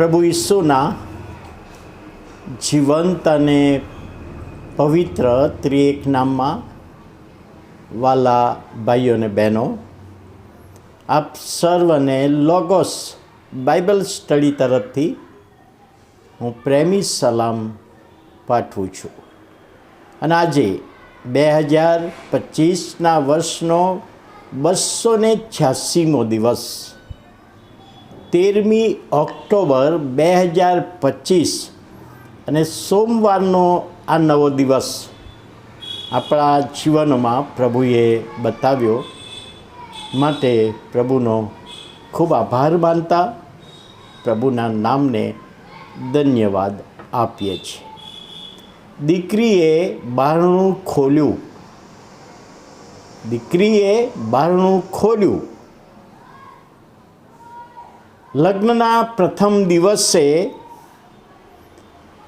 પ્રભુ ઈસુના જીવંત અને પવિત્ર ત્રિએક નામમાં વાલા ભાઈઓ અને બહેનો, આપ સર્વને લોગોસ બાઇબલ સ્ટડી તરફથી હું પ્રેમી સલામ પાઠવું છું. અને આજે બે હજાર પચીસના વર્ષનો બસો ને છ્યાસીમો દિવસ તેરમી ઓક્ટોબર બે હજાર પચીસ અને સોમવારનો આ નવો દિવસ આપણા જીવનમાં પ્રભુએ બતાવ્યો. માટે પ્રભુનો ખૂબ આભાર માનતા પ્રભુના નામને ધન્યવાદ આપીએ છીએ. દીકરીએ બારણું ખોલ્યું. દીકરીએ બારણું ખોલ્યું. લગ્નના પ્રથમ દિવસે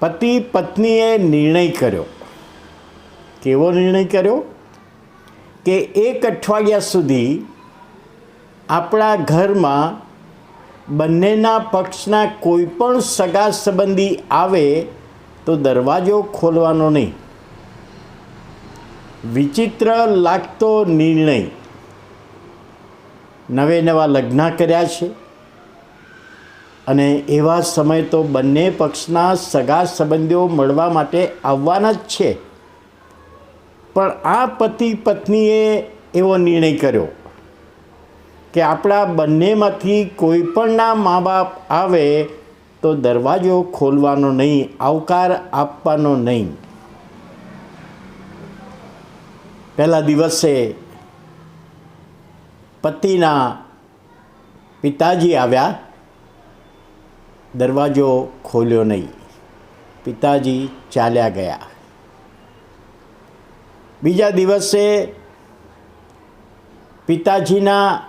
પતિ પત્નીએ નિર્ણય કર્યો. કેવો નિર્ણય કર્યો? કે એક અઠવાડિયા સુધી આપણા ઘરમાં બંનેના પક્ષના કોઈ પણ સગા સંબંધી આવે તો દરવાજો ખોલવાનો નહીં. વિચિત્ર લાગતો નિર્ણય નવે નવા લગ્ન કર્યા છે. અને એવા સમય તો બંને પક્ષના સગા સંબંધીઓ મળવા માટે આવવાના જ છે. પણ આ પતિ પત્નીએ એવો નિર્ણય કર્યો કે આપણા બંનેમાંથી કોઈ પણના મા બાપ આવે તો દરવાજો ખોલવાનો નહીં, આવકાર આપવાનો નહીં. પહેલા દિવસે પતિના પિતાજી આવ્યા દરવાજો ખોલ્યો નહીં. પિતાજી ચાલ્યા ગયા. બીજા દિવસે પિતાજીના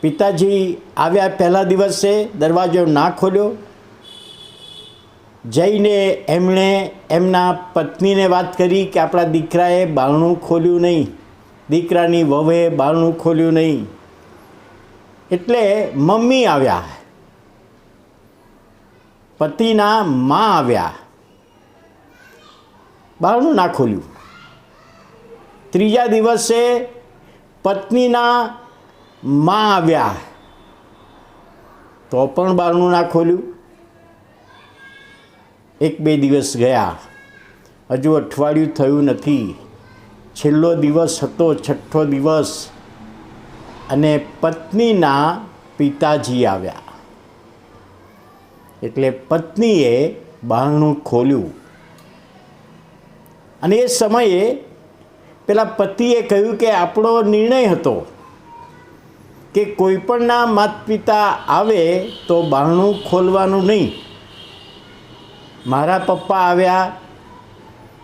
પિતાજી આવ્યા પહેલા દિવસે દરવાજો ના ખોલ્યો. જઈને એમણે એમના પત્નીને વાત કરી કે આપણા દીકરાએ બારણું ખોલ્યું નહીં. દીકરાની વહુએ બારણું ખોલ્યું નહીં. એટલે મમ્મી આવ્યા. પતિના મા આવ્યા. બારણું ના ખોલ્યું. ત્રીજા દિવસે પત્નીના મા આવ્યા. તો પણ બહારનું ના ખોલ્યું. એક બે દિવસ ગયા. હજુ અઠવાડિયું થયું નથી. છેલ્લો દિવસ હતો, છઠ્ઠો દિવસ. અને પત્નીના પિતાજી આવ્યા. એટલે પત્નીએ બારણું ખોલ્યું. અને એ સમયે પેલા પતિએ કહ્યું કે આપણો નિર્ણય હતો કે કોઈપણના માતા પિતા આવે તો બારણું ખોલવાનું નહીં. મારા પપ્પા આવ્યા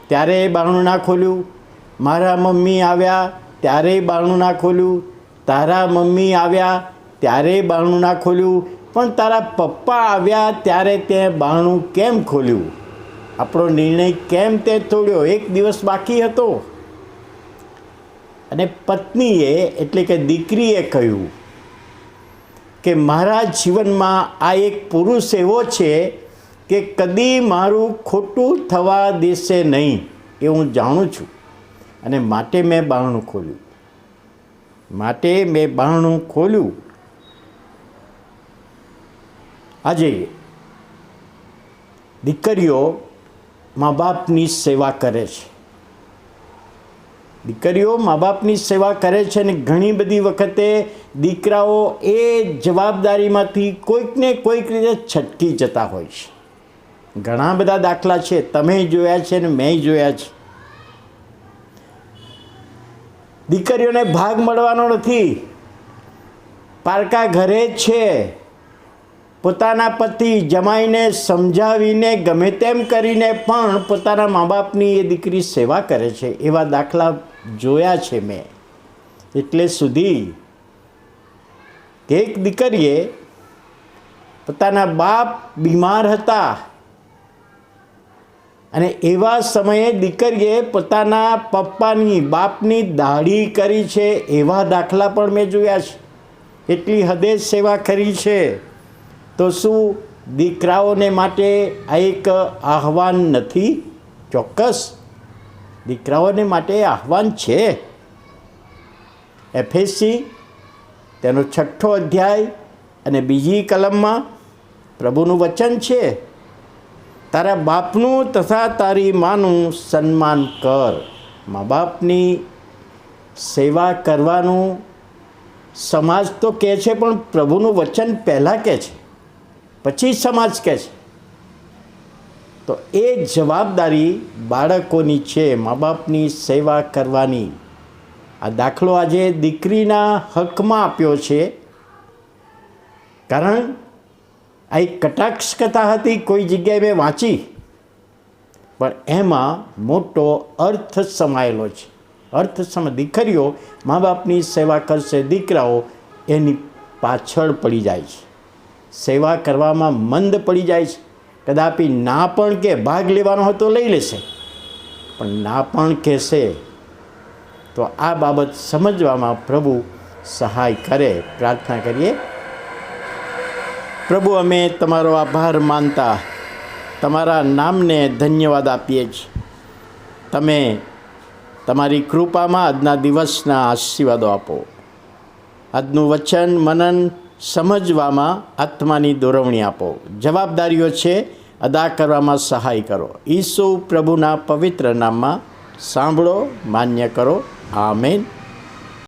ત્યારે બારણું ના ખોલ્યું. મારા મમ્મી આવ્યા ત્યારે બારણું ના ખોલ્યું. તારા મમ્મી આવ્યા ત્યારે બારણું ના ખોલ્યું. પણ તારા પપ્પા આવ્યા ત્યારે તે બારણું કેમ ખોલ્યું? આપણો નિર્ણય કેમ તે તોડ્યો? એક દિવસ બાકી હતો. અને પત્નીએ એટલે કે દીકરીએ કહ્યું કે મારા જીવનમાં આ એક પુરુષ એવો છે કે કદી મારું ખોટું થવા દેશે નહીં એ હું જાણું છું. અને માટે મેં બારણું ખોલ્યું. માટે મેં બારણું ખોલ્યું. આજે દીકરીઓ મા બાપની સેવા કરે છે. દીકરીઓ મા બાપની સેવા કરે છે અને ઘણી બધી વખતે દીકરાઓ એ જવાબદારીમાંથી કોઈકને કોઈક રીતે છટકી જતા હોય છે. ઘણા બધા દાખલા છે, તમે જોયા છે ને મેં જોયા છે. દીકરીઓને ભાગ મળવાનો નથી. પારકા ઘરે જ છે. પોતાના પતિ જમાઈને સમજાવીને ગમે તેમ કરીને પણ પોતાના મા બાપની એ દીકરી સેવા કરે છે, એવા દાખલા જોયા છે મેં. એટલે સુધી એક દીકરીએ પોતાના બાપ બીમાર હતા અને એવા સમયે દીકરીએ પોતાના પપ્પાની બાપની દાઢી કરી છે, એવા દાખલા પણ મેં જોયા છે. એટલી હદે સેવા કરી છે. તો શું દીકરાઓને માટે આ એક આહવાન નથી? ચોક્કસ. દીકરાઓને માટે આહવાન છે. એફએસસી તેનો છઠ્ઠો અધ્યાય અને બીજી કલમમાં પ્રભુનું વચન છે. તારા બાપનું તથા તારી માનું સન્માન કર. મા બાપની સેવા કરવાનું સમાજ તો કહે છે, પણ પ્રભુનું વચન પહેલાં કહે છે. પછી સમાજ કહે છે. તો એ જવાબદારી બાળકોની છે મા બાપની સેવા કરવાની. આ દાખલો આજે દીકરીના હકમાં આપ્યો છે. કારણ આ એક કટાક્ષ કથા હતી, કોઈ જગ્યાએ મેં વાંચી. પણ એમાં મોટો અર્થ સમાયેલો છે. અર્થ સમ, દીકરીઓ મા બાપની સેવા કરશે, દીકરાઓ એની પાછળ પડી જાય છે. સેવા કરવામાં મંદ પડી જાય છે. કદાપી ના પણ કે ભાગ લેવાનો હોય તો લઈ લેશે. પણ ના પણ કહેશે તો આ બાબત સમજવામાં પ્રભુ સહાય કરે. પ્રાર્થના કરીએ. પ્રભુ, અમે તમારો આભાર માનતા તમારા નામને ધન્યવાદ આપીએ છીએ. તમે તમારી કૃપામાં આજના દિવસના આશીર્વાદો આપો. આજનું વચન, મનન સમજવામાં આત્માની દોરવણી આપો. જવાબદારીઓ છે, અદા કરવામાં સહાય કરો. ઈસુ પ્રભુના પવિત્ર નામમાં સાંભળો, માન્ય કરો. આમેન.